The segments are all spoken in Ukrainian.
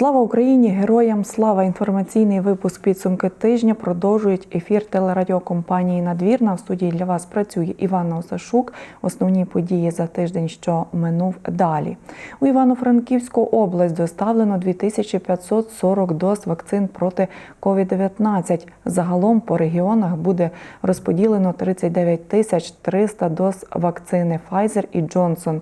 Слава Україні! Героям слава! Інформаційний випуск підсумки тижня продовжують ефір телерадіокомпанії Надвірна. В студії для вас працює Іванна Осашук. Основні події за тиждень, що минув далі. У Івано-Франківську область доставлено 2540 доз вакцин проти COVID-19. Загалом по регіонах буде розподілено 39 тисяч 300 доз вакцини Pfizer і Johnson.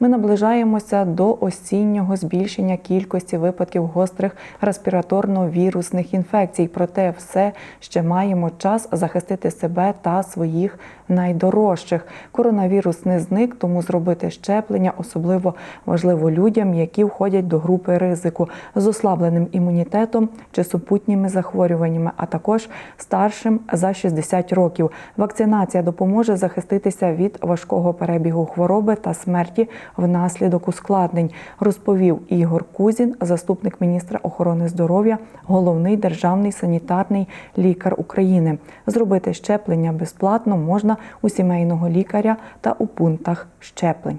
Ми наближаємося до осіннього збільшення кількості випадків гострих респіраторно-вірусних інфекцій. Проте все ще маємо час захистити себе та своїх найдорожчих. Коронавірус не зник, тому зробити щеплення особливо важливо людям, які входять до групи ризику з ослабленим імунітетом чи супутніми захворюваннями, а також старшим за 60 років. Вакцинація допоможе захиститися від важкого перебігу хвороби та смерті внаслідок ускладнень, розповів Ігор Кузін, заступник міністра охорони здоров'я, головний державний санітарний лікар України. Зробити щеплення безплатно можна у сімейного лікаря та у пунктах щеплень.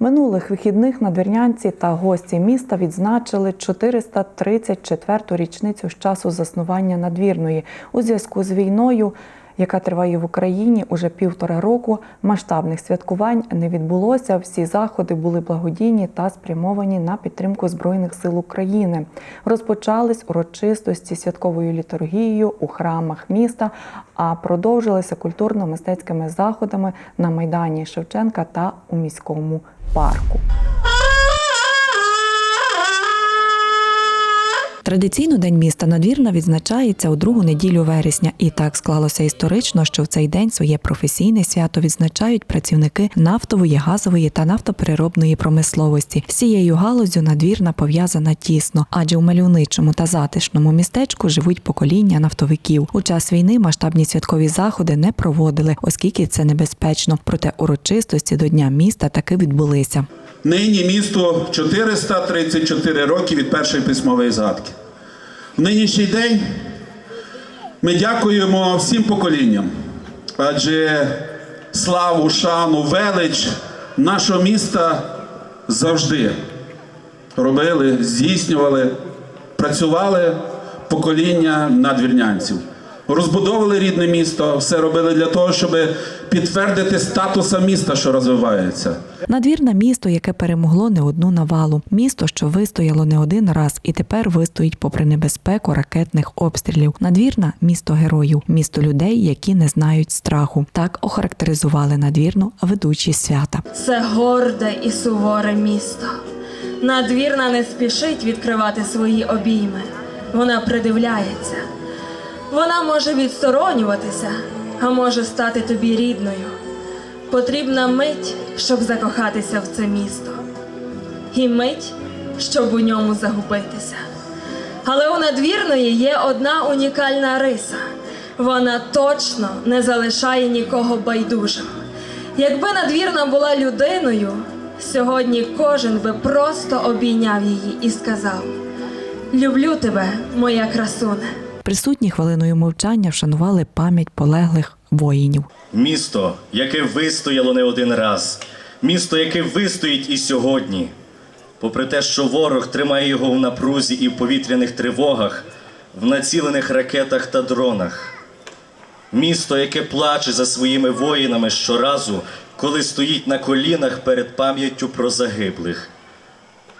Минулих вихідних надвірнянці та гості міста відзначили 434-ту річницю з часу заснування надвірної у зв'язку з війною. Яка триває в Україні уже півтора року, масштабних святкувань не відбулося. Всі заходи були благодійні та спрямовані на підтримку збройних сил України. Розпочались урочистості святковою літургією у храмах міста, а продовжилися культурно-мистецькими заходами на майдані Шевченка та у міському парку. Традиційно День міста Надвірна відзначається у другу неділю вересня, і так склалося історично, що в цей день своє професійне свято відзначають працівники нафтової, газової та нафтопереробної промисловості. З цією галузю надвірна пов'язана тісно, адже у мальовничому та затишному містечку живуть покоління нафтовиків. У час війни масштабні святкові заходи не проводили, оскільки це небезпечно. Проте урочистості до дня міста таки відбулися. Нині місту 434 роки від першої письмової згадки. В нинішній день ми дякуємо всім поколінням, адже славу, шану, велич нашого міста завжди робили, здійснювали, працювали покоління надвірнянців. Розбудовували рідне місто, все робили для того, щоб підтвердити статуса міста, що розвивається. Надвірна місто, яке перемогло не одну навалу. Місто, що вистояло не один раз і тепер вистоїть попри небезпеку ракетних обстрілів. Надвірна місто героїв, місто людей, які не знають страху. Так охарактеризували надвірну ведучі свята. Це горде і суворе місто. Надвірна не спішить відкривати свої обійми. Вона придивляється. Вона може відсторонюватися, а може стати тобі рідною. Потрібна мить, щоб закохатися в це місто, і мить, щоб у ньому загубитися. Але у надвірної є одна унікальна риса. Вона точно не залишає нікого байдужим. Якби надвірна була людиною, сьогодні кожен би просто обійняв її і сказав: Люблю тебе, моя красуне. Присутні хвилиною мовчання вшанували пам'ять полеглих воїнів. Місто, яке вистояло не один раз, місто, яке вистоїть і сьогодні. Попри те, що ворог тримає його в напрузі і в повітряних тривогах, в націлених ракетах та дронах. Місто, яке плаче за своїми воїнами щоразу, коли стоїть на колінах перед пам'яттю про загиблих.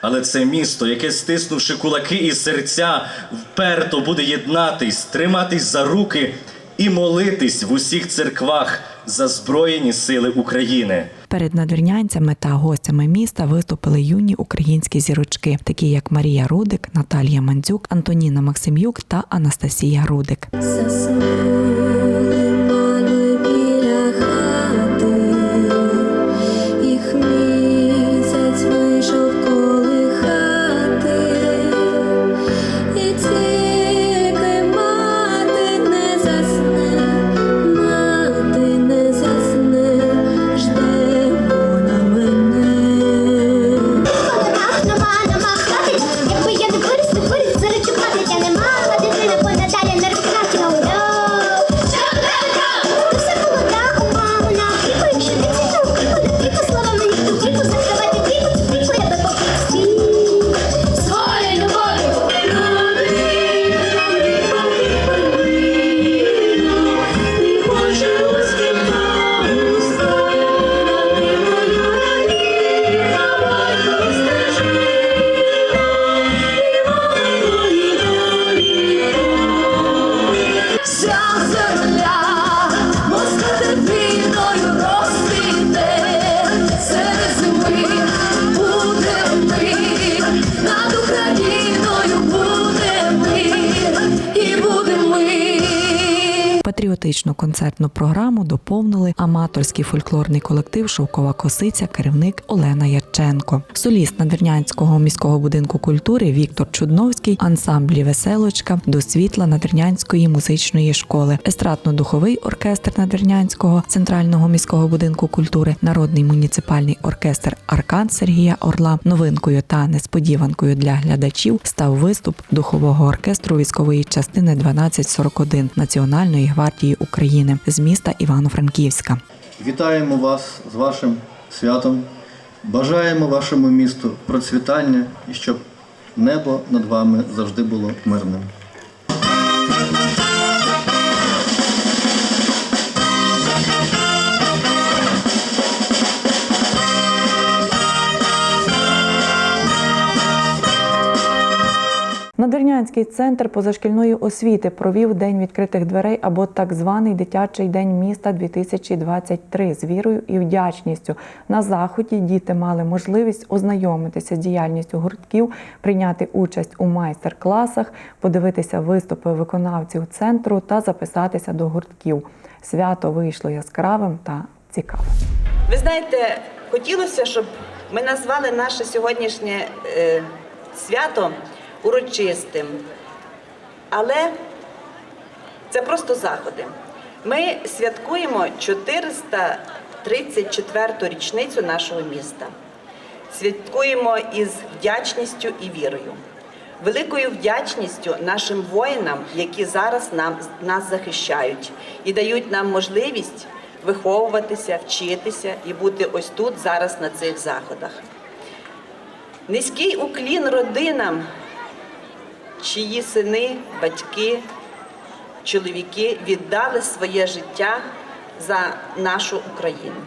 Але це місто, яке, стиснувши кулаки і серця, вперто буде єднатись, триматись за руки і молитись в усіх церквах за Збройні сили України. Перед надвірнянцями та гостями міста виступили юні українські зірочки, такі як Марія Рудик, Наталія Мандзюк, Антоніна Максимюк та Анастасія Рудик. Патріотичну концертну програму доповнили аматорський фольклорний колектив Шовкова косиця, керівник Олена Ярченко, соліст Надвірнянського міського будинку культури Віктор Чудновський, ансамблі Веселочка до світла Надвірнянської музичної школи, естрадно-духовий оркестр Надвірнянського центрального міського будинку культури, народний муніципальний оркестр Аркан Сергія Орла. Новинкою та несподіванкою для глядачів став виступ духового оркестру військової частини 1241 Національної гвардії України з міста Івано-Франківська. Вітаємо вас з вашим святом. Бажаємо вашому місту процвітання і щоб небо над вами завжди було мирним. Надвірнянський центр позашкільної освіти провів День відкритих дверей або так званий дитячий день міста 2023 з вірою і вдячністю. На заході діти мали можливість ознайомитися з діяльністю гуртків, прийняти участь у майстер-класах, подивитися виступи виконавців центру та записатися до гуртків. Свято вийшло яскравим та цікавим. Ви знаєте, хотілося, щоб ми назвали наше сьогоднішнє е, свято урочистим. Але це просто заходи. Ми святкуємо 434-ту річницю нашого міста. Святкуємо із вдячністю і вірою. Великою вдячністю нашим воїнам, які зараз нам, нас захищають і дають нам можливість виховуватися, вчитися і бути ось тут зараз на цих заходах. Низький уклін родинам, чиї сини, батьки, чоловіки віддали своє життя за нашу Україну.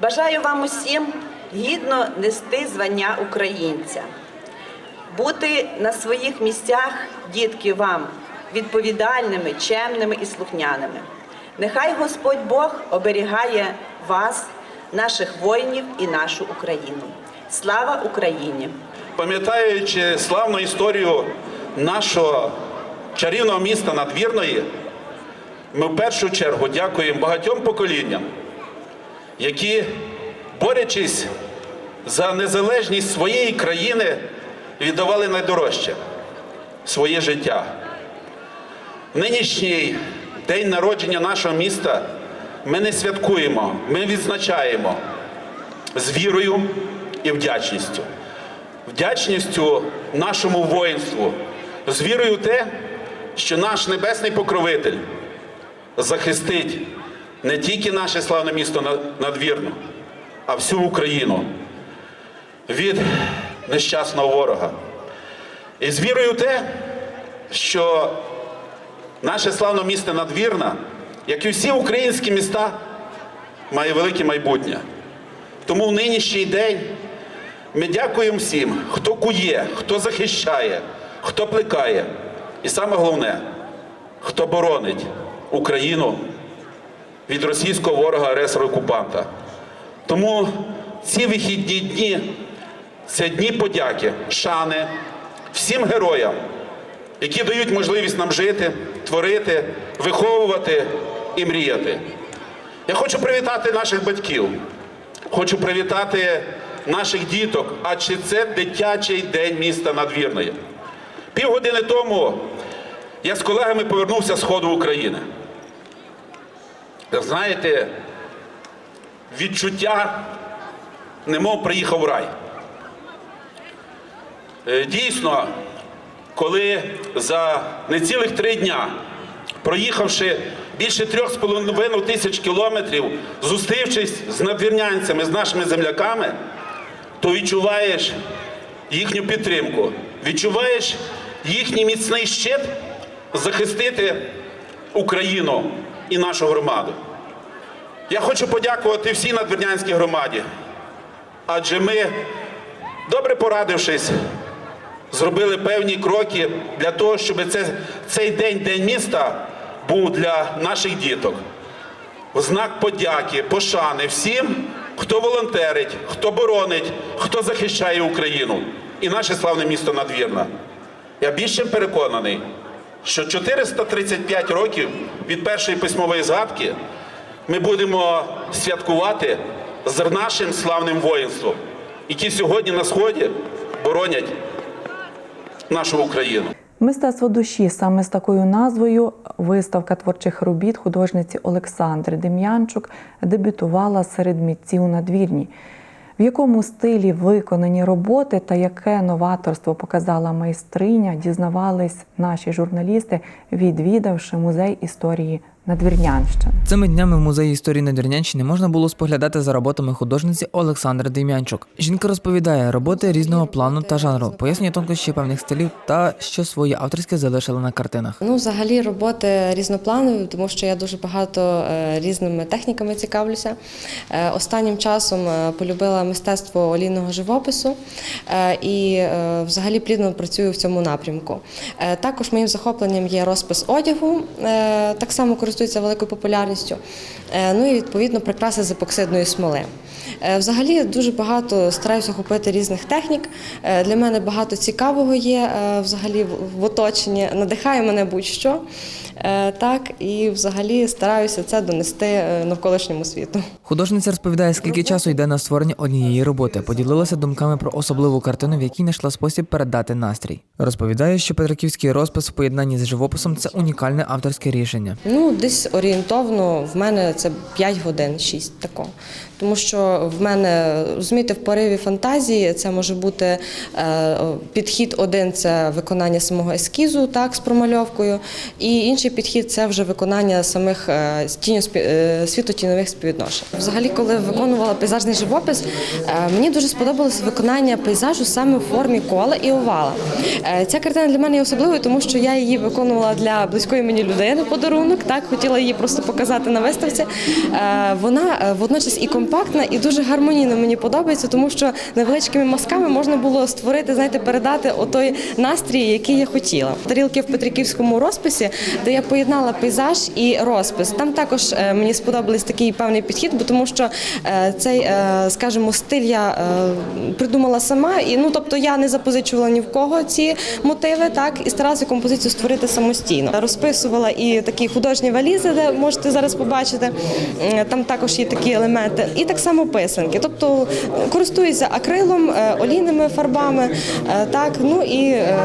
Бажаю вам усім гідно нести звання українця, бути на своїх місцях, дітки, вам відповідальними, чемними і слухняними. Нехай Господь Бог оберігає вас, наших воїнів і нашу Україну. Слава Україні! Пам'ятаючи славну історію нашого чарівного міста Надвірної, ми в першу чергу дякуємо багатьом поколінням, які, борючись за незалежність своєї країни, віддавали найдорожче своє життя. Нинішній день народження нашого міста ми не святкуємо, ми відзначаємо з вірою і вдячністю. Вдячністю нашому воїнству, з вірою в те, що наш небесний покровитель захистить не тільки наше славне місто надвірно, а всю Україну від нещасного ворога. І з вірою в те, що наше славне місто надвірна, як і всі українські міста, має велике майбутнє. Тому в нинішній день ми дякуємо всім, хто кує, хто захищає, хто плекає. І саме головне, хто боронить Україну від російського ворога агресора окупанта. Тому ці вихідні дні це дні подяки, шани всім героям, які дають можливість нам жити, творити, виховувати і мріяти. Я хочу привітати наших батьків. Хочу привітати наших діток, адже це дитячий день міста Надвірної. Півгодини тому я з колегами повернувся з Сходу України. Знаєте, відчуття, немов приїхав в рай. Е, Дійсно, коли за нецілих три дня, проїхавши більше трьох з половиною тисяч кілометрів, зустрівшись з надвірнянцями, з нашими земляками, то відчуваєш їхню підтримку, відчуваєш їхній міцний щит захистити Україну і нашу громаду. Я хочу подякувати всій надвірнянській громаді, адже ми, добре порадившись, зробили певні кроки для того, щоб це, цей день, день міста, був для наших діток. В знак подяки, пошани всім, хто волонтерить, хто боронить, хто захищає Україну і наше славне місто Надвірна. Я більш чим переконаний, що 435 років від першої письмової згадки ми будемо святкувати з нашим славним воїнством, які сьогодні на сході боронять нашу Україну. Мистецтво душі саме з такою назвою виставка творчих робіт художниці Олександри Дем'янчук дебютувала серед митців у надвірні. В якому стилі виконані роботи та яке новаторство показала майстриня, дізнавались наші журналісти, відвідавши музей історії Надвірнянщини. Цими днями в музеї історії Надвірнянщини можна було споглядати за роботами художниці Олександри Дем'янчук. Жінка розповідає роботи різного плану та жанру, пояснює тонкощі певних стилів та що своє авторське залишила на картинах. Ну, взагалі, роботи різнопланові, тому що я дуже багато е, різними техніками цікавлюся. Е, Останнім часом е, полюбила мистецтво олійного живопису і взагалі плідно працюю в цьому напрямку. Також моїм захопленням є розпис одягу, так само користується великою популярністю. Е, Ну і відповідно прикраси з епоксидної смоли. Е, Взагалі дуже багато стараюся охопити різних технік. Е, Для мене багато цікавого є е, взагалі в- оточенні. Надихає мене будь-що. Так, і взагалі стараюся це донести навколишньому світу. Художниця розповідає, скільки часу йде на створення однієї роботи. Поділилася думками про особливу картину, в якій знайшла спосіб передати настрій. Розповідає, що петриківський розпис в поєднанні з живописом це унікальне авторське рішення. Ну, десь орієнтовно в мене це 5 годин, 6 тако. Тому що в мене, розумієте, в пориві фантазії це може бути е, підхід один це виконання самого ескізу, так, з промальовкою, і інший підхід це вже виконання самих е, е, світотінових співвідношень. Взагалі, коли виконувала пейзажний живопис, мені дуже сподобалося виконання пейзажу саме в формі кола і овала. Ця картина для мене є особливою, тому що я її виконувала для близької мені людини подарунок. Так хотіла її просто показати на виставці. Вона водночас і компактна, і дуже гармонійно мені подобається, тому що невеличкими мазками можна було створити, знаєте, передати отой настрій, який я хотіла. Тарілки в Петриківському розписі, де я поєднала пейзаж і розпис. Там також е, мені сподобались такий певний підхід, бо тому що е, цей, е, скажімо, стиль я придумала сама, і ну тобто я не запозичувала ні в кого ці мотиви, так і старалася композицію створити самостійно. Розписувала і такі художні валізи, де можете зараз побачити. Там також є такі елементи, і так само писанки. Тобто користуюся акрилом, е, олійними фарбами, е, так ну і е,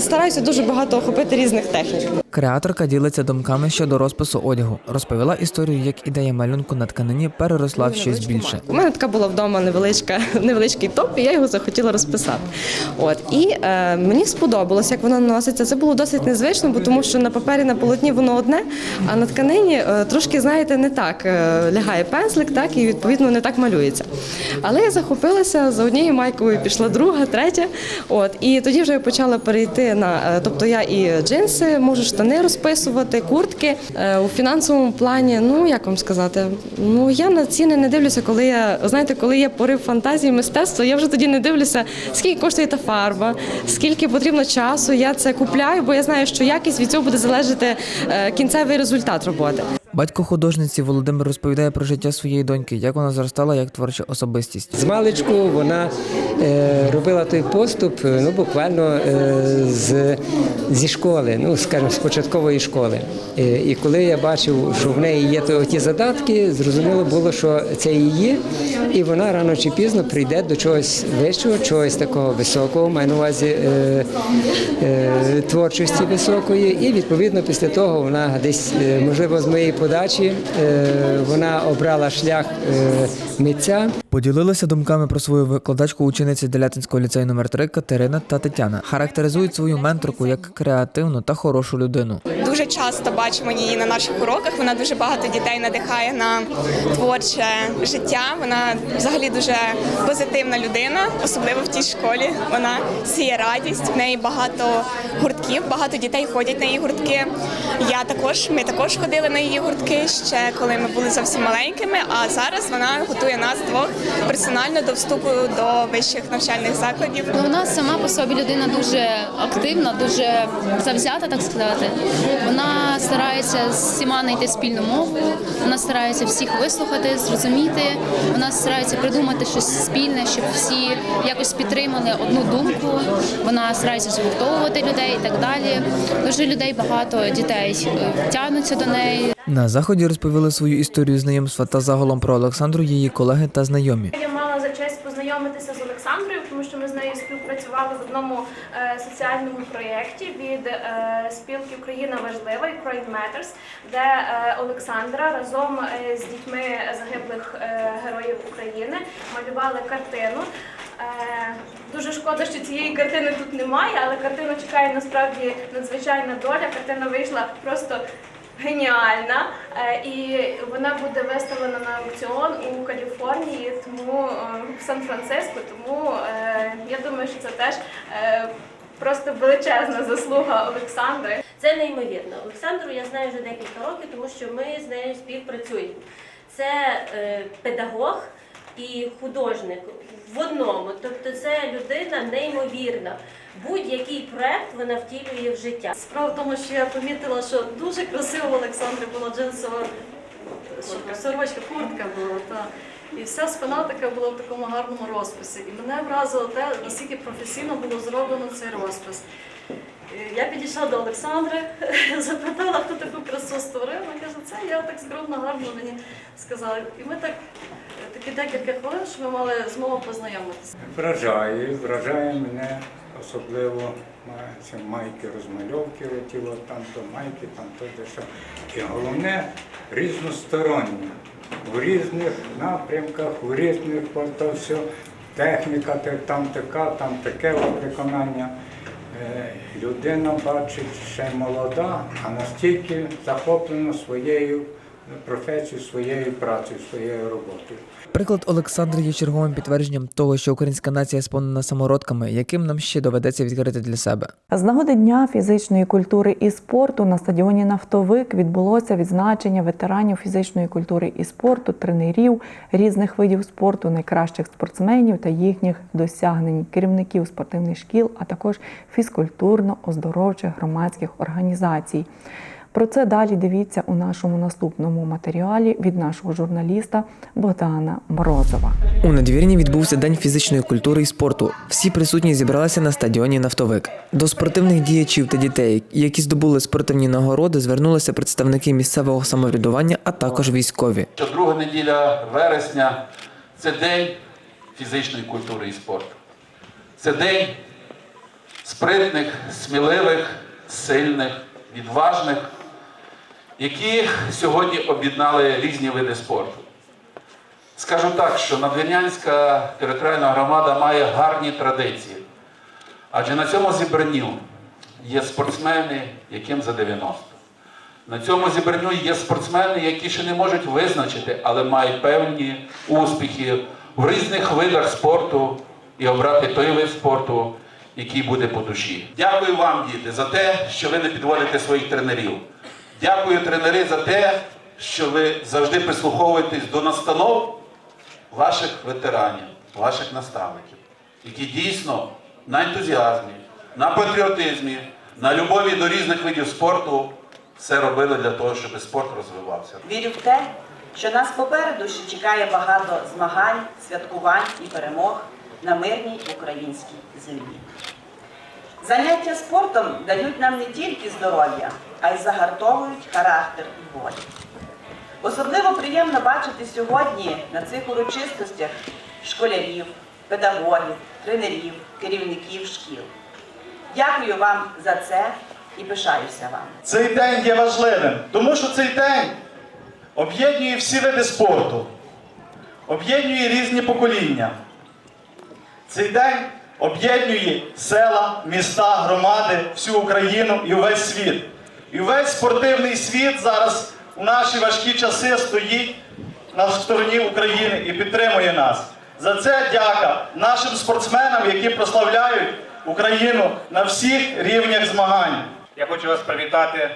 стараюся дуже багато охопити різних технік. Креаторка ділиться думками щодо розпису одягу. Розповіла історію, як ідея малюнку на тканині переросла в щось більше. У мене така була вдома невеличка, невеличкий топ, і я його захотіла розписати. От і е, мені сподобалось, як воно наноситься. Це було досить незвично, бо тому що на папері на полотні воно одне, а на тканині е, трошки, знаєте, не так е, лягає пензлик, так і відповідно не так малюється. Але я захопилася за однією майкою, пішла друга, третя. От і тоді вже я почала перейти на, е, тобто я і джинси, можу штани розписувати, куртки Е, у фінансовому плані. Ну як вам сказати, ну я на ціни не дивлюся, коли я знаєте, коли є порив фантазії, мистецтва, я вже тоді не дивлюся, скільки коштує та фарба, скільки потрібно часу. Я це купляю, бо я знаю, що якість від цього буде залежати е, кінцевий результат роботи. Батько художниці Володимир розповідає про життя своєї доньки, як вона зростала як творча особистість. З маличку вона е, робила той поступ е, ну, буквально е, з, зі школи, ну, скажімо, з початкової школи. Е, і коли я бачив, що в неї є то, ті задатки, зрозуміло було, що це її, і вона рано чи пізно прийде до чогось вищого, чогось такого високого, маю на увазі е, е, творчості високої. І відповідно після того вона десь, е, можливо, з моєї подачі е, вона обрала шлях е, митця. Поділилися думками про свою викладачку учениці Делятинського ліцею номер 3 Катерина та Тетяна. Характеризують свою менторку як креативну та хорошу людину. Дуже часто бачимо її на наших уроках. Вона дуже багато дітей надихає на творче життя. Вона взагалі дуже позитивна людина, особливо в тій школі. Вона сіє радість. В неї багато гуртків, багато дітей ходять на її гуртки. Я також, ми також ходили на її гуртки ще коли ми були зовсім маленькими. А зараз вона готує нас двох персонально до вступу до вищих навчальних закладів. Ну, вона сама по собі людина дуже активна, дуже завзята, так сказати. Вона старається з всіма знайти спільну мову, вона старається всіх вислухати, зрозуміти. Вона старається придумати щось спільне, щоб всі якось підтримали одну думку. Вона старається згуртовувати людей і так далі. Дуже людей багато дітей е, тягнуться до неї. На заході розповіли свою історію знайомства та загалом про Олександру її колеги та знайомі. Я мала за честь познайомитися з Олександрою, тому що ми з нею співпрацювали в одному е, соціальному проєкті від е, спілки Україна важлива Ukraine Matters, де е, Олександра разом з дітьми загиблих героїв України малювали картину. Дуже шкода, що цієї картини тут немає, але картину чекає насправді надзвичайна доля. Картина вийшла просто геніальна, Е, і вона буде виставлена на аукціон у Каліфорнії, тому е, в Сан-Франциско. Тому е, я думаю, що це теж просто величезна заслуга Олександри. Це неймовірно. Олександру я знаю вже декілька років, тому що ми з нею співпрацюємо. Це педагог і художник в одному. Тобто це людина неймовірна. Будь-який проект вона втілює в життя. Справа в тому, що я помітила, що дуже красиво в Олександри була джинсова сорочка, куртка була. Та. І вся спина така була в такому гарному розписі. І мене вразило те, наскільки професійно було зроблено цей розпис. Я підійшла до Олександри, запитала, хто таку красу створив. Вона каже, це я так скромно, гарно мені сказала. І ми так такі декілька хвилин, що ми мали змогу познайомитися. Вражає, вражає мене особливо ці майки розмальовки, от там то майки, там то дещо. І головне різносторонні, у різних напрямках, у різних то все, техніка, там така, там таке виконання. Е, Людина бачить ще молода, а настільки захоплена своєю професією, своєю працею, своєю роботою. Приклад Олександри є черговим підтвердженням того, що українська нація сповнена самородками, яким нам ще доведеться відкрити для себе. З нагоди Дня фізичної культури і спорту на стадіоні Нафтовик відбулося відзначення ветеранів фізичної культури і спорту, тренерів різних видів спорту, найкращих спортсменів та їхніх досягнень, керівників спортивних шкіл, а також фізкультурно-оздоровчих громадських організацій. Про це далі дивіться у нашому наступному матеріалі від нашого журналіста Богдана Морозова. У надвірні відбувся день фізичної культури і спорту. Всі присутні зібралися на стадіоні Нафтовик. До спортивних діячів та дітей, які здобули спортивні нагороди, звернулися представники місцевого самоврядування, а також військові. що друга неділя вересня це день фізичної культури і спорту. Це день спритних, сміливих, сильних, відважних, які сьогодні об'єднали різні види спорту. Скажу так, що Надвірнянська територіальна громада має гарні традиції. Адже на цьому зібранню є спортсмени, яким за 90. На цьому зібранню є спортсмени, які ще не можуть визначити, але мають певні успіхи в різних видах спорту і обрати той вид спорту, який буде по душі. Дякую вам, діти, за те, що ви не підводите своїх тренерів. Дякую, тренери, за те, що ви завжди прислуховуєтесь до настанов ваших ветеранів, ваших наставників, які дійсно на ентузіазмі, на патріотизмі, на любові до різних видів спорту все робили для того, щоб спорт розвивався. Вірю в те, що нас попереду ще чекає багато змагань, святкувань і перемог на мирній українській землі. Заняття спортом дають нам не тільки здоров'я, а й загартовують характер і волю. Особливо приємно бачити сьогодні на цих урочистостях школярів, педагогів, тренерів, керівників шкіл. Дякую вам за це і пишаюся вам. Цей день є важливим, тому що цей день об'єднує всі види спорту, об'єднує різні покоління. Цей день об'єднує села, міста, громади, всю Україну і увесь світ. І весь спортивний світ зараз у наші важкі часи стоїть на стороні України і підтримує нас. За це дяка нашим спортсменам, які прославляють Україну на всіх рівнях змагань. Я хочу вас привітати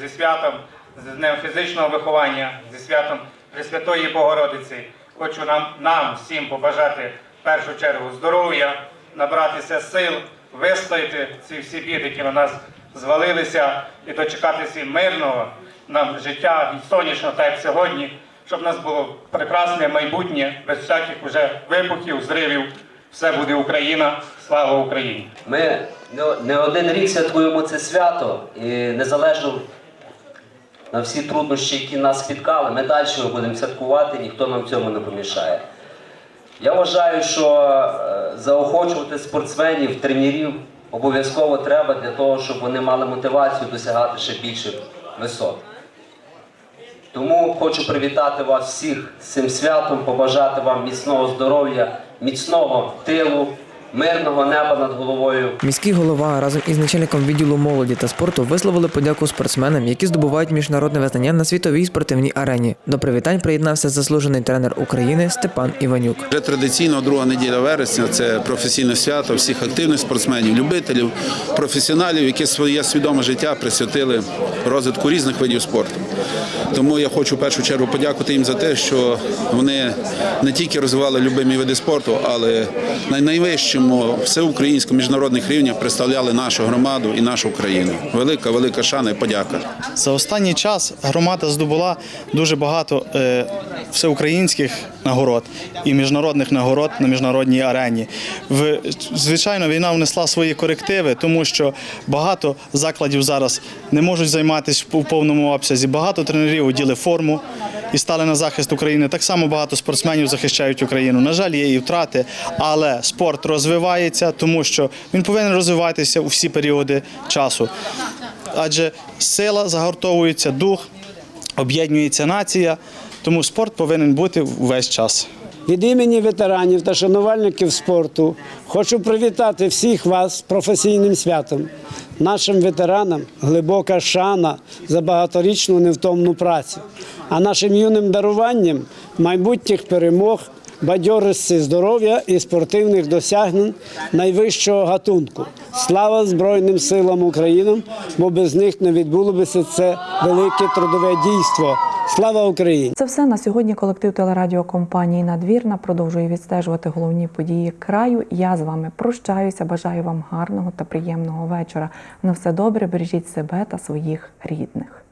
зі святом, з Днем фізичного виховання, зі святом Пресвятої Богородиці. Хочу нам, нам всім побажати в першу чергу здоров'я, набратися сил, вистояти ці всі біди, які на нас звалилися і дочекатися мирного нам життя і сонячного, так як сьогодні, щоб в нас було прекрасне майбутнє, без всяких уже вибухів, зривів. Все буде Україна, слава Україні! Ми не- один рік святкуємо це свято і незалежно на всі труднощі, які нас спіткали, ми далі будемо святкувати, ніхто нам в цьому не помішає. Я вважаю, що е, заохочувати спортсменів, тренерів обов'язково треба для того, щоб вони мали мотивацію досягати ще більших висот. Тому хочу привітати вас всіх з цим святом, побажати вам міцного здоров'я, міцного тилу, мирного неба над головою. Міський голова разом із начальником відділу молоді та спорту висловили подяку спортсменам, які здобувають міжнародне визнання на світовій спортивній арені. До привітань приєднався заслужений тренер України Степан Іванюк. Вже традиційно друга неділя вересня це професійне свято всіх активних спортсменів, любителів, професіоналів, які своє свідоме життя присвятили розвитку різних видів спорту. Тому я хочу в першу чергу подякувати їм за те, що вони не тільки розвивали любимі види спорту, але на найвищому всеукраїнському міжнародних рівнях представляли нашу громаду і нашу країну. Велика, велика шана і подяка. За останній час громада здобула дуже багато е, всеукраїнських нагород і міжнародних нагород на міжнародній арені. Звичайно, війна внесла свої корективи, тому що багато закладів зараз не можуть займатися в повному обсязі. Багато тренерів оділи форму і стали на захист України. Так само багато спортсменів захищають Україну. На жаль, є і втрати, але спорт розвивається, тому що він повинен розвиватися у всі періоди часу. Адже сила загортовується, дух, об'єднується нація, тому спорт повинен бути весь час. Від імені ветеранів та шанувальників спорту хочу привітати всіх вас з професійним святом. Нашим ветеранам глибока шана за багаторічну невтомну працю, а нашим юним даруванням майбутніх перемог, бадьорості здоров'я і спортивних досягнень найвищого гатунку. Слава Збройним силам України, бо без них не відбулося це велике трудове дійство. Слава Україні! Це все на сьогодні. Колектив телерадіокомпанії Надвірна продовжує відстежувати головні події краю. Я з вами прощаюся. Бажаю вам гарного та приємного вечора. На все добре, бережіть себе та своїх рідних.